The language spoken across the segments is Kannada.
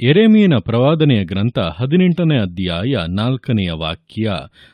ಎರೆಮೀನ ಪ್ರವಾದನೆಯ ಗ್ರಂಥ ಹದಿನೆಂಟನೇ ಅಧ್ಯಾಯ ನಾಲ್ಕನೆಯ ವಾಕ್ಯ.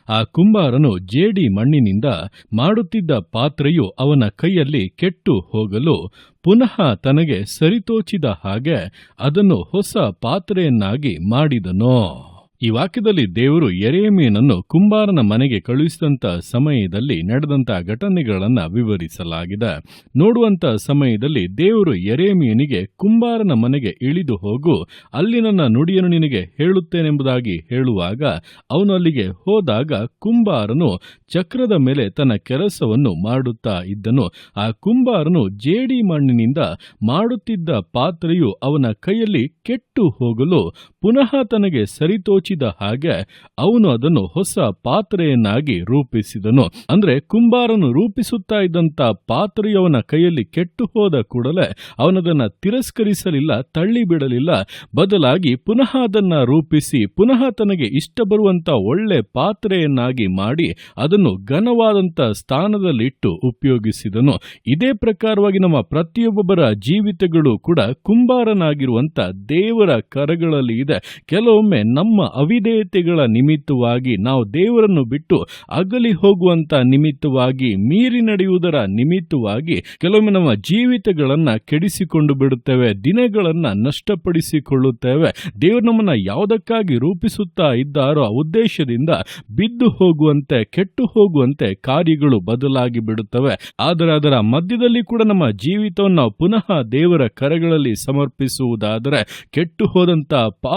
ಆ ಕುಂಬಾರನು ಜೇಡಿ ಮಣ್ಣಿನಿಂದ ಮಾಡುತ್ತಿದ್ದ ಪಾತ್ರೆಯು ಅವನ ಕೈಯಲ್ಲಿ ಕೆಟ್ಟು ಹೋಗಲು ಪುನಃ ತನಗೆ ಸರಿತೋಚಿದ ಹಾಗೆ ಅದನ್ನು ಹೊಸ ಪಾತ್ರೆಯನ್ನಾಗಿ ಮಾಡಿದನು. ಈ ವಾಕ್ಯದಲ್ಲಿ ದೇವರು ಎರೆಮೀನನ್ನು ಕುಂಬಾರನ ಮನೆಗೆ ಕಳುಹಿಸಿದಂಥ ಸಮಯದಲ್ಲಿ ನಡೆದಂತ ಘಟನೆಗಳನ್ನು ವಿವರಿಸಲಾಗಿದೆ. ನೋಡುವಂತ ಸಮಯದಲ್ಲಿ ದೇವರು ಎರೆಮೀನಿಗೆ ಕುಂಬಾರನ ಮನೆಗೆ ಇಳಿದು ಹೋಗು, ಅಲ್ಲಿ ನನ್ನ ನುಡಿಯನ್ನು ನಿನಗೆ ಹೇಳುತ್ತೇನೆಂಬುದಾಗಿ ಹೇಳುವಾಗ ಅವನು ಅಲ್ಲಿಗೆ ಹೋದಾಗ ಕುಂಬಾರನು ಚಕ್ರದ ಮೇಲೆ ತನ್ನ ಕೆಲಸವನ್ನು ಮಾಡುತ್ತಾ ಇದ್ದನು. ಆ ಕುಂಬಾರನು ಜೇಡಿ ಮಣ್ಣಿನಿಂದ ಮಾಡುತ್ತಿದ್ದ ಪಾತ್ರೆಯು ಅವನ ಕೈಯಲ್ಲಿ ಕೆಟ್ಟು ಹೋಗಲು ಪುನಃ ತನಗೆ ಸರಿತೋಚಿದ ಹಾಗೆ ಅವನು ಅದನ್ನು ಹೊಸ ಪಾತ್ರೆಯನ್ನಾಗಿ ರೂಪಿಸಿದನು. ಅಂದ್ರೆ ಕುಂಬಾರನು ರೂಪಿಸುತ್ತಾ ಇದ್ದಂತ ಪಾತ್ರೆಯವನ ಕೈಯಲ್ಲಿ ಕೆಟ್ಟು ಹೋದ ಕೂಡಲೇ ಅವನದನ್ನ ತಿರಸ್ಕರಿಸಲಿಲ್ಲ ತಳ್ಳಿ ಬಿಡಲಿಲ್ಲ ಬದಲಾಗಿ ಪುನಃ ಅದನ್ನ ರೂಪಿಸಿ, ಪುನಃ ತನಗೆ ಇಷ್ಟ ಬರುವಂತ ಒಳ್ಳೆ ಪಾತ್ರೆಯನ್ನಾಗಿ ಮಾಡಿ ಅದನ್ನು ಘನವಾದಂತ ಸ್ಥಾನದಲ್ಲಿಟ್ಟು ಉಪಯೋಗಿಸಿದನು. ಇದೇ ಪ್ರಕಾರವಾಗಿ ನಮ್ಮ ಪ್ರತಿಯೊಬ್ಬೊಬ್ಬರ ಜೀವಿತಗಳು ಕೂಡ ಕುಂಬಾರನಾಗಿರುವಂತ ದೇವರ ಕರಗಳಲ್ಲಿ ಇದೆ. ಕೆಲವೊಮ್ಮೆ ನಮ್ಮ ಅವಿಧೇಯತೆಗಳ ನಿಮಿತ್ತವಾಗಿ ನಾವು ದೇವರನ್ನು ಬಿಟ್ಟು ಅಗಲಿ ಹೋಗುವಂತ ನಿಮಿತ್ತವಾಗಿ ಮೀರಿ ನಡೆಯುವುದರ ನಿಮಿತ್ತವಾಗಿ ಕೆಲವೊಮ್ಮೆ ನಮ್ಮ ಜೀವಿತಗಳನ್ನ ಕೆಡಿಸಿಕೊಂಡು ಬಿಡುತ್ತೇವೆ, ದಿನಗಳನ್ನ ನಷ್ಟಪಡಿಸಿಕೊಳ್ಳುತ್ತೇವೆ. ದೇವರು ನಮ್ಮನ್ನ ಯಾವುದಕ್ಕಾಗಿ ರೂಪಿಸುತ್ತಾ ಇದ್ದಾರೋ ಆ ಉದ್ದೇಶದಿಂದ ಬಿದ್ದು ಹೋಗುವಂತೆ, ಕೆಟ್ಟು ಹೋಗುವಂತೆ ಕಾರ್ಯಗಳು ಬದಲಾಗಿ ಬಿಡುತ್ತವೆ. ಆದರೆ ಅದರ ಮಧ್ಯದಲ್ಲಿ ಕೂಡ ನಮ್ಮ ಜೀವಿತವನ್ನು ಪುನಃ ದೇವರ ಕರಗಳಲ್ಲಿ ಸಮರ್ಪಿಸುವುದಾದರೆ, ಕೆಟ್ಟು ಹೋದಂತ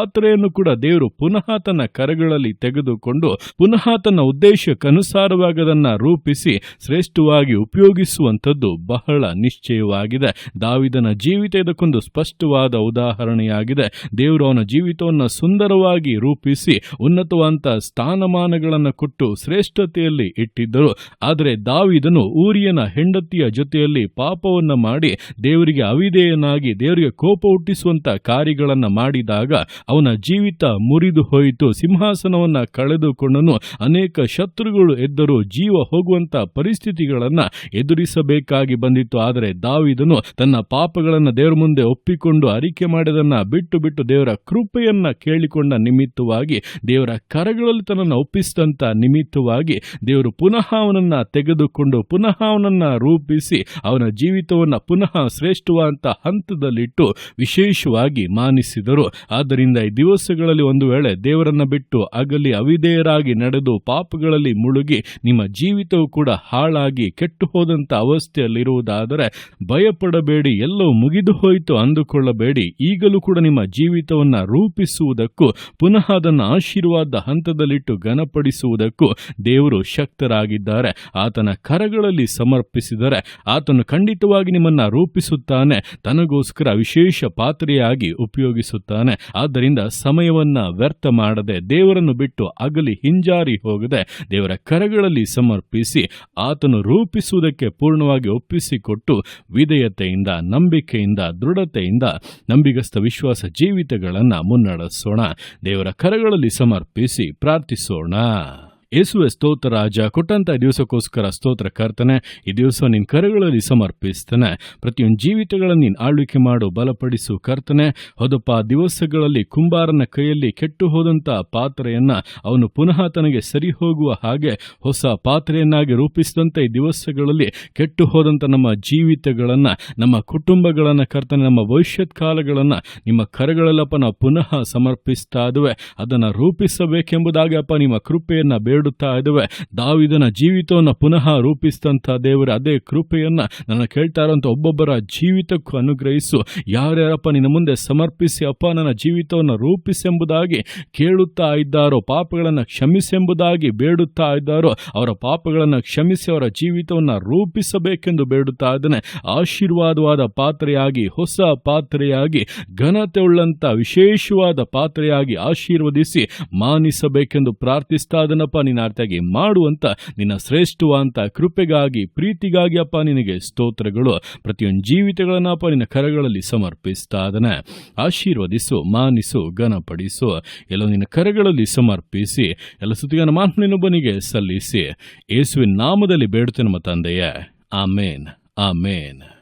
ಪಾತ್ರೆಯನ್ನು ಕೂಡ ದೇವರು ಪುನಃ ತನ್ನ ಕರಗಳಲ್ಲಿ ತೆಗೆದುಕೊಂಡು ಪುನಃ ತನ್ನ ಉದ್ದೇಶಕ್ಕನುಸಾರವಾಗಿ ಅದನ್ನ ರೂಪಿಸಿ ಶ್ರೇಷ್ಠವಾಗಿ ಉಪಯೋಗಿಸುವಂಥದ್ದು ಬಹಳ ನಿಶ್ಚಯವಾಗಿದೆ. ದಾವಿದನ ಜೀವಿತ ಇದಕ್ಕೊಂದು ಸ್ಪಷ್ಟವಾದ ಉದಾಹರಣೆಯಾಗಿದೆ. ದೇವರು ಅವನ ಜೀವಿತವನ್ನು ಸುಂದರವಾಗಿ ರೂಪಿಸಿ ಉನ್ನತವಂತ ಸ್ಥಾನಮಾನಗಳನ್ನು ಕೊಟ್ಟು ಶ್ರೇಷ್ಠತೆಯಲ್ಲಿ ಇಟ್ಟಿದ್ದರು. ಆದರೆ ದಾವಿದನು ಊರಿಯನ ಹೆಂಡತಿಯ ಜೊತೆಯಲ್ಲಿ ಪಾಪವನ್ನ ಮಾಡಿ ದೇವರಿಗೆ ಅವಿದೇಯನಾಗಿ ದೇವರಿಗೆ ಕೋಪ ಹುಟ್ಟಿಸುವಂತ ಕಾರ್ಯಗಳನ್ನು ಮಾಡಿದಾಗ ಅವನ ಜೀವಿತ ಮುರಿದು ಹೋಯಿತು. ಸಿಂಹಾಸನವನ್ನ ಕಳೆದುಕೊಂಡನು. ಅನೇಕ ಶತ್ರುಗಳು ಎದ್ದರು ಜೀವ ಹೋಗುವಂತ ಪರಿಸ್ಥಿತಿಗಳನ್ನು ಎದುರಿಸಬೇಕಾಗಿ ಬಂದಿತ್ತು. ಆದರೆ ದಾವಿದನು ತನ್ನ ಪಾಪಗಳನ್ನು ದೇವರ ಮುಂದೆ ಒಪ್ಪಿಕೊಂಡು ಅರಿಕೆ ಮಾಡಿದನ್ನ ಬಿಟ್ಟು ಬಿಟ್ಟು ದೇವರ ಕೃಪೆಯನ್ನ ಕೇಳಿಕೊಂಡ ನಿಮಿತ್ತವಾಗಿ, ದೇವರ ಕರಗಳಲ್ಲಿ ತನ್ನನ್ನು ಒಪ್ಪಿಸಿದಂತ ನಿಮಿತ್ತವಾಗಿ ದೇವರು ಪುನಃ ಅವನನ್ನ ತೆಗೆದುಕೊಂಡು, ಪುನಃ ಅವನನ್ನ ರೂಪಿಸಿ, ಅವನ ಜೀವಿತವನ್ನ ಪುನಃ ಶ್ರೇಷ್ಠವಾದಂಥ ಹಂತದಲ್ಲಿಟ್ಟು ವಿಶೇಷವಾಗಿ ಮಾನಿಸಿದರು. ಆದ್ದರಿಂದ ಈ ದಿವಸಗಳಲ್ಲಿ ಒಂದು ವೇಳೆ ದೇವರನ್ನ ಬಿಟ್ಟು ಅಗಲಿ ಅವಿಧೇಯರಾಗಿ ನಡೆದು ಪಾಪಗಳಲ್ಲಿ ಮುಳುಗಿ ನಿಮ್ಮ ಜೀವಿತವು ಕೂಡ ಹಾಳಾಗಿ ಕೆಟ್ಟು ಹೋದಂತ ಅವಸ್ಥೆಯಲ್ಲಿರುವುದಾದರೆ ಭಯಪಡಬೇಡಿ ಎಲ್ಲವೂ ಮುಗಿದು ಹೋಯಿತು ಅಂದುಕೊಳ್ಳಬೇಡಿ. ಈಗಲೂ ಕೂಡ ನಿಮ್ಮ ಜೀವಿತವನ್ನ ರೂಪಿಸುವುದಕ್ಕೂ, ಪುನಃ ಅದನ್ನು ಆಶೀರ್ವಾದ ಹಂತದಲ್ಲಿಟ್ಟು ಘನಪಡಿಸುವುದಕ್ಕೂ ದೇವರು ಶಕ್ತರಾಗಿದ್ದಾರೆ. ಆತನ ಕರಗಳಲ್ಲಿ ಸಮರ್ಪಿಸಿದರೆ ಆತನು ಖಂಡಿತವಾಗಿ ನಿಮ್ಮನ್ನ ರೂಪಿಸುತ್ತಾನೆ, ತನಗೋಸ್ಕರ ವಿಶೇಷ ಪಾತ್ರೆಯಾಗಿ ಉಪಯೋಗಿಸುತ್ತಾನೆ. ಆದ್ದರಿಂದ ಸಮಯವನ್ನ ವ್ಯರ್ಥ ಮಾಡದೆ ದೇವರನ್ನು ಬಿಟ್ಟು ಅಗಲಿ ಹಿಂಜಾರಿ ಹೋಗದೆ ದೇವರ ಕರಗಳಲ್ಲಿ ಸಮರ್ಪಿಸಿ ಆತನು ರೂಪಿಸುವುದಕ್ಕೆ ಪೂರ್ಣವಾಗಿ ಒಪ್ಪಿಸಿಕೊಟ್ಟು ವಿಧೇಯತೆಯಿಂದ, ನಂಬಿಕೆಯಿಂದ, ದೃಢತೆಯಿಂದ ನಂಬಿಗಸ್ತ ವಿಶ್ವಾಸ ಜೀವಿತಗಳನ್ನು ಮುನ್ನಡೆಸೋಣ. ದೇವರ ಕರಗಳಲ್ಲಿ ಸಮರ್ಪಿಸಿ ಪ್ರಾರ್ಥಿಸೋಣ. ಯೇಸುವೆ ಸ್ತೋತ್ರ, ರಾಜ, ಕೊಟ್ಟಂತ ದಿವಸಕ್ಕೋಸ್ಕರ ಸ್ತೋತ್ರ ಕರ್ತನೆ, ಈ ದಿವಸ ನಿನ್ನ ಕರೆಗಳಲ್ಲಿ ಸಮರ್ಪಿಸ್ತಾನೆ. ಪ್ರತಿಯೊಂದು ಜೀವಿತಗಳನ್ನು ನೀನು ಆಳ್ವಿಕೆ ಮಾಡು, ಬಲಪಡಿಸು ಕರ್ತನೆ. ಹೊದಪ್ಪ ದಿವಸಗಳಲ್ಲಿ ಕುಂಬಾರನ ಕೈಯಲ್ಲಿ ಕೆಟ್ಟು ಹೋದಂತ ಪಾತ್ರೆಯನ್ನ ಅವನು ಪುನಃ ತನಗೆ ಸರಿ ಹೋಗುವ ಹಾಗೆ ಹೊಸ ಪಾತ್ರೆಯನ್ನಾಗಿ ರೂಪಿಸಿದಂತೆ ಈ ದಿವಸಗಳಲ್ಲಿ ಕೆಟ್ಟು ಹೋದಂತ ನಮ್ಮ ಜೀವಿತಗಳನ್ನ, ನಮ್ಮ ಕುಟುಂಬಗಳನ್ನ ಕರ್ತನೆ, ನಮ್ಮ ಭವಿಷ್ಯತ್ ಕಾಲಗಳನ್ನ ನಿಮ್ಮ ಕರೆಗಳಲ್ಲಪ್ಪ ನಾವು ಪುನಃ ಸಮರ್ಪಿಸ್ತಾ ಅದನ್ನ ರೂಪಿಸಬೇಕೆಂಬುದಾಗಿ ಅಪ್ಪ ನಿಮ್ಮ ಕೃಪೆಯನ್ನ ಬೇಡುತ್ತಾ ಇದ್ದೇವೆ, ದಾವಿದನ ಜೀವಿತವನ್ನು ಪುನಃ ರೂಪಿಸಿದಂಥ ದೇವರ, ಅದೇ ಕೃಪೆಯನ್ನ ನನ್ನ ಕೇಳ್ತಾ ಇರೋಂಥ ಒಬ್ಬೊಬ್ಬರ ಜೀವಿತಕ್ಕೂ ಅನುಗ್ರಹಿಸು. ಯಾರ್ಯಾರಪ್ಪ ನಿನ್ನ ಮುಂದೆ ಸಮರ್ಪಿಸಿ, ಅಪ್ಪ ನನ್ನ ಜೀವಿತವನ್ನು ರೂಪಿಸೆಂಬುದಾಗಿ ಕೇಳುತ್ತಾ ಇದ್ದಾರೋ, ಪಾಪಗಳನ್ನು ಕ್ಷಮಿಸೆಂಬುದಾಗಿ ಬೇಡುತ್ತಾ ಇದ್ದಾರೋ, ಅವರ ಪಾಪಗಳನ್ನು ಕ್ಷಮಿಸಿ, ಅವರ ಜೀವಿತವನ್ನು ರೂಪಿಸಬೇಕೆಂದು ಬೇಡುತ್ತಾ ಇದ್ದಾನೆ. ಆಶೀರ್ವಾದವಾದ ಪಾತ್ರೆಯಾಗಿ, ಹೊಸ ಪಾತ್ರೆಯಾಗಿ ಘನತೆ ಉಳ್ಳಂತ ವಿಶೇಷವಾದ ಪಾತ್ರೆಯಾಗಿ ಆಶೀರ್ವದಿಸಿ ಮಾನಿಸಬೇಕೆಂದು ಪ್ರಾರ್ಥಿಸ್ತಾ ನಿನ್ನ ಅರ್ಥಾಗಿ ಮಾಡುವಂತ ನಿನ್ನ ಶ್ರೇಷ್ಠವಾದಂಥ ಕೃಪೆಗಾಗಿ, ಪ್ರೀತಿಗಾಗಿ ಅಪ್ಪ ನಿನಗೆ ಸ್ತೋತ್ರಗಳು. ಪ್ರತಿಯೊಂದು ಜೀವಿತಗಳನ್ನಪ್ಪ ನಿನ್ನ ಕರಗಳಲ್ಲಿ ಸಮರ್ಪಿಸ್ತಾ ಆಶೀರ್ವದಿಸು, ಮಾನಿಸು, ಘನಪಡಿಸು. ಎಲ್ಲ ನಿನ್ನ ಕರಗಳಲ್ಲಿ ಸಮರ್ಪಿಸಿ, ಎಲ್ಲ ಸುತ್ತಿಗನ ಮಾತು ನಿನ್ನೊಬ್ಬನಿಗೆ ಸಲ್ಲಿಸಿ. ಯೇಸುವಿನ ನಾಮದಲ್ಲಿ ಬೇಡುತ್ತೆ ನಮ್ಮ ತಂದೆಯೇ. ಆಮೇನ್. ಆಮೇನ್.